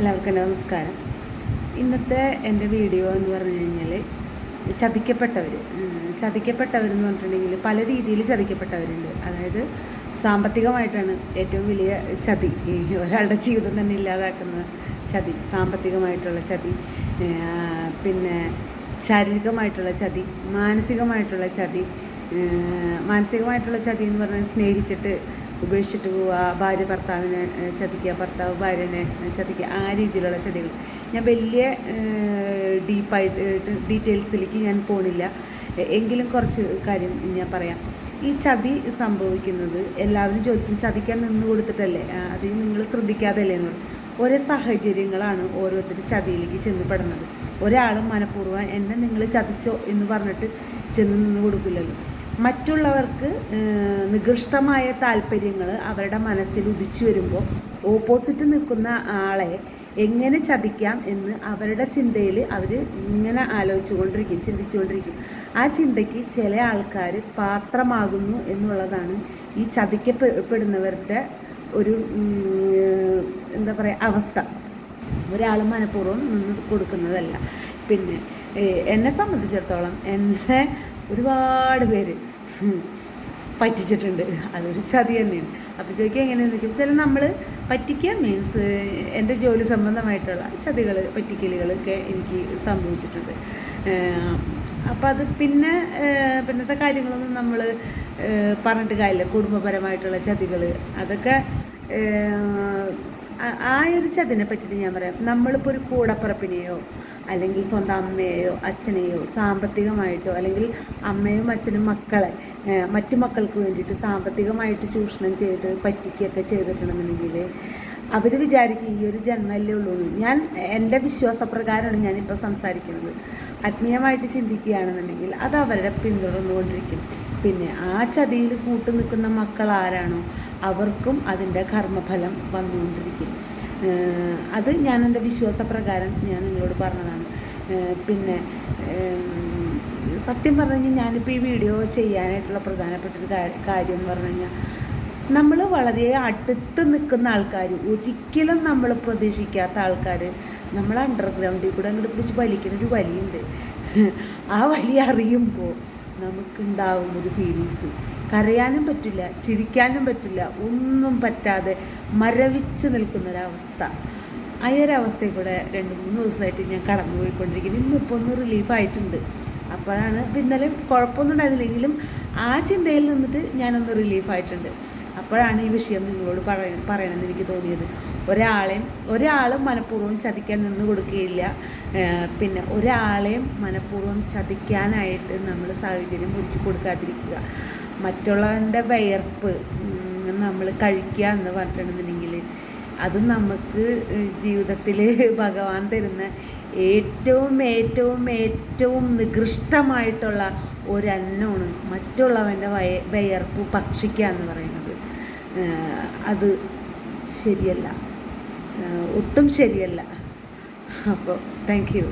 എല്ലാവർക്കും നമസ്കാരം. ഇന്നത്തെ എന്റെ വീഡിയോ എന്ന് പറഞ്ഞു കഴിഞ്ഞാൽ ചതിക്കപ്പെട്ടവർ ചതിക്കപ്പെട്ടവരെന്ന് പറഞ്ഞിട്ടുണ്ടെങ്കിൽ പല രീതിയിൽ ചതിക്കപ്പെട്ടവരുണ്ട്. അതായത് സാമ്പത്തികമായിട്ടാണ് ഏറ്റവും വലിയ ചതി. ഒരാളുടെ ജീവിതം തന്നെ ഇല്ലാതാക്കുന്ന ചതി സാമ്പത്തികമായിട്ടുള്ള ചതി പിന്നെ ശാരീരികമായിട്ടുള്ള ചതി മാനസികമായിട്ടുള്ള ചതി മാനസികമായിട്ടുള്ള ചതി എന്ന് പറഞ്ഞാൽ സ്നേഹിച്ചിട്ട് ഉപേക്ഷിച്ചിട്ട് പോവുക ഭാര്യ ഭർത്താവിനെ ചതിക്കുക ഭർത്താവ് ഭാര്യനെ ചതിക്കുക ആ രീതിയിലുള്ള ചതികൾ. ഞാൻ വലിയ ഡീപ്പായിട്ട് ഡീറ്റെയിൽസിലേക്ക് ഞാൻ പോണില്ല. എങ്കിലും കുറച്ച് കാര്യം ഞാൻ പറയാം. ഈ ചതി സംഭവിക്കുന്നത് എല്ലാവരും ചോദിക്കും ചതിക്കാൻ നിന്ന് കൊടുത്തിട്ടല്ലേ? അത് നിങ്ങൾ ശ്രദ്ധിക്കാതല്ലേ എന്ന് പറയും. ഓരോ സാഹചര്യങ്ങളാണ് ഓരോരുത്തർ ചതിയിലേക്ക് ചെന്ന് പെടുന്നത്. ഒരാൾ മനഃപൂർവം എന്നെ നിങ്ങൾ ചതിച്ചോ എന്ന് പറഞ്ഞിട്ട് ചെന്ന് നിന്ന് കൊടുക്കില്ലല്ലോ. മറ്റുള്ളവർക്ക് നികൃഷ്ടമായ താല്പര്യങ്ങൾ അവരുടെ മനസ്സിൽ ഉദിച്ചു വരുമ്പോൾ ഓപ്പോസിറ്റ് നിൽക്കുന്ന ആളെ എങ്ങനെ ചതിക്കാം എന്ന് അവരുടെ ചിന്തയിൽ അവർ ഇങ്ങനെ ആലോചിച്ചുകൊണ്ടിരിക്കും ചിന്തിച്ചുകൊണ്ടിരിക്കും. ആ ചിന്തയ്ക്ക് ചില ആൾക്കാർ പാത്രമാകുന്നു എന്നുള്ളതാണ് ഈ ചതിക്കപ്പെടുന്നവരുടെ ഒരു എന്താ പറയുക അവസ്ഥ. ഒരാൾ മനഃപൂർവം നിന്ന് കൊടുക്കുന്നതല്ല. പിന്നെ എന്നെ സംബന്ധിച്ചിടത്തോളം എന്നെ ഒരുപാട് പേര് പറ്റിച്ചിട്ടുണ്ട്. അതൊരു ചതി തന്നെയാണ്. അപ്പോൾ ചോദിക്കുക എങ്ങനെയാണെന്ന് ചോദിക്കും ചില നമ്മൾ പറ്റിക്കുക മീൻസ് എന്റെ ജോലി സംബന്ധമായിട്ടുള്ള ചതികൾ പറ്റിക്കലുകളൊക്കെ എനിക്ക് സംഭവിച്ചിട്ടുണ്ട്. അപ്പോൾ അത് പിന്നെ പിന്നത്തെ കാര്യങ്ങളൊന്നും നമ്മൾ പറഞ്ഞിട്ട് കാര്യമില്ല. കുടുംബപരമായിട്ടുള്ള ചതികൾ അതൊക്കെ ഏഹ്, ആ- ആ ഒരു ചതിനെ പറ്റിയിട്ട് ഞാൻ പറയാം. നമ്മളിപ്പോൾ ഒരു കൂടപ്പുറപ്പിനെയോ അല്ലെങ്കിൽ സ്വന്തം അമ്മയെയോ അച്ഛനെയോ സാമ്പത്തികമായിട്ടോ അല്ലെങ്കിൽ അമ്മയും അച്ഛനും മക്കളെ മറ്റു മക്കൾക്ക് വേണ്ടിയിട്ട് സാമ്പത്തികമായിട്ട് ചൂഷണം ചെയ്ത് പറ്റിക്കുകയൊക്കെ ചെയ്തിട്ടുണ്ടെന്നുണ്ടെങ്കിൽ അവർ വിചാരിക്കും ഈ ഒരു ജന്മല്ലേ ഉള്ളൂ ഞാൻ എന്റെ വിശ്വാസപ്രകാരമാണ് ഞാനിപ്പോൾ സംസാരിക്കുന്നത്. ആത്മീയമായിട്ട് ചിന്തിക്കുകയാണെന്നുണ്ടെങ്കിൽ അത് അവരുടെ പിന്തുടർന്നുകൊണ്ടിരിക്കും. പിന്നെ ആ ചതിയിൽ കൂട്ടു നിൽക്കുന്ന മക്കൾ ആരാണോ അവർക്കും അതിന്റെ കർമ്മഫലം വന്നുകൊണ്ടിരിക്കും. അത് ഞാൻ എന്റെ വിശ്വാസപ്രകാരം ഞാൻ നിങ്ങളോട് പറഞ്ഞതാണ്. പിന്നെ സത്യം പറഞ്ഞു കഴിഞ്ഞാൽ ഞാനിപ്പോൾ ഈ വീഡിയോ ചെയ്യാനായിട്ടുള്ള പ്രധാനപ്പെട്ട ഒരു കാര്യം എന്ന് പറഞ്ഞു കഴിഞ്ഞാൽ നമ്മൾ വളരെ അടുത്ത് നിൽക്കുന്ന ആൾക്കാർ ഒരിക്കലും നമ്മൾ പ്രതീക്ഷിക്കാത്ത ആൾക്കാർ നമ്മൾ അണ്ടർഗ്രൗണ്ടിൽ കൂടെ അങ്ങോട്ട് പിടിച്ച് വലിക്കുന്ന ഒരു വലിയുണ്ട്. ആ വലി അറിയുമ്പോൾ നമുക്കുണ്ടാവുന്നൊരു ഫീലിങ്സ് കരയാനും പറ്റില്ല ചിരിക്കാനും പറ്റില്ല ഒന്നും പറ്റാതെ മരവിച്ച് നിൽക്കുന്നൊരവസ്ഥ. ആ ഒരു അവസ്ഥയിൽ കൂടെ രണ്ട് മൂന്ന് ദിവസമായിട്ട് ഞാൻ കടന്നു പോയിക്കൊണ്ടിരിക്കുന്നു ഇന്നിപ്പോൾ ഒന്ന് റിലീഫായിട്ടുണ്ട് അപ്പോഴാണ് ഇപ്പം ഇന്നലെ കുഴപ്പമൊന്നും ഉണ്ടായിരുന്നില്ലെങ്കിലും ആ ചിന്തയിൽ നിന്നിട്ട് ഞാനൊന്ന് റിലീഫായിട്ടുണ്ട് അപ്പോഴാണ് ഈ വിഷയം നിങ്ങളോട് പറയ പറയണമെന്ന് എനിക്ക് തോന്നിയത്. ഒരാളെയും ഒരാളും മനഃപൂർവം ചതിക്കാൻ നിന്ന് കൊടുക്കുകയില്ല. പിന്നെ ഒരാളെയും മനഃപൂർവം ചതിക്കാനായിട്ട് നമ്മൾ സാഹചര്യം ഒരുക്കി കൊടുക്കാതിരിക്കുക. മറ്റുള്ളവന്റെ വയർപ്പ് നമ്മൾ കഴിക്കുക എന്ന് പറഞ്ഞിട്ടുണ്ടെന്നുണ്ടെങ്കിൽ അത് നമുക്ക് ജീവിതത്തിൽ ഭഗവാൻ തരുന്ന ഏറ്റവും ഏറ്റവും ഏറ്റവും നികൃഷ്ടമായിട്ടുള്ള ഒരന്നമാണ് മറ്റുള്ളവന്റെ വയ വയർപ്പ് ഭക്ഷിക്കുക എന്ന് പറയുന്നത്. അത് ശരിയല്ല. ഒട്ടും ശരിയല്ല. അപ്പോൾ താങ്ക് യു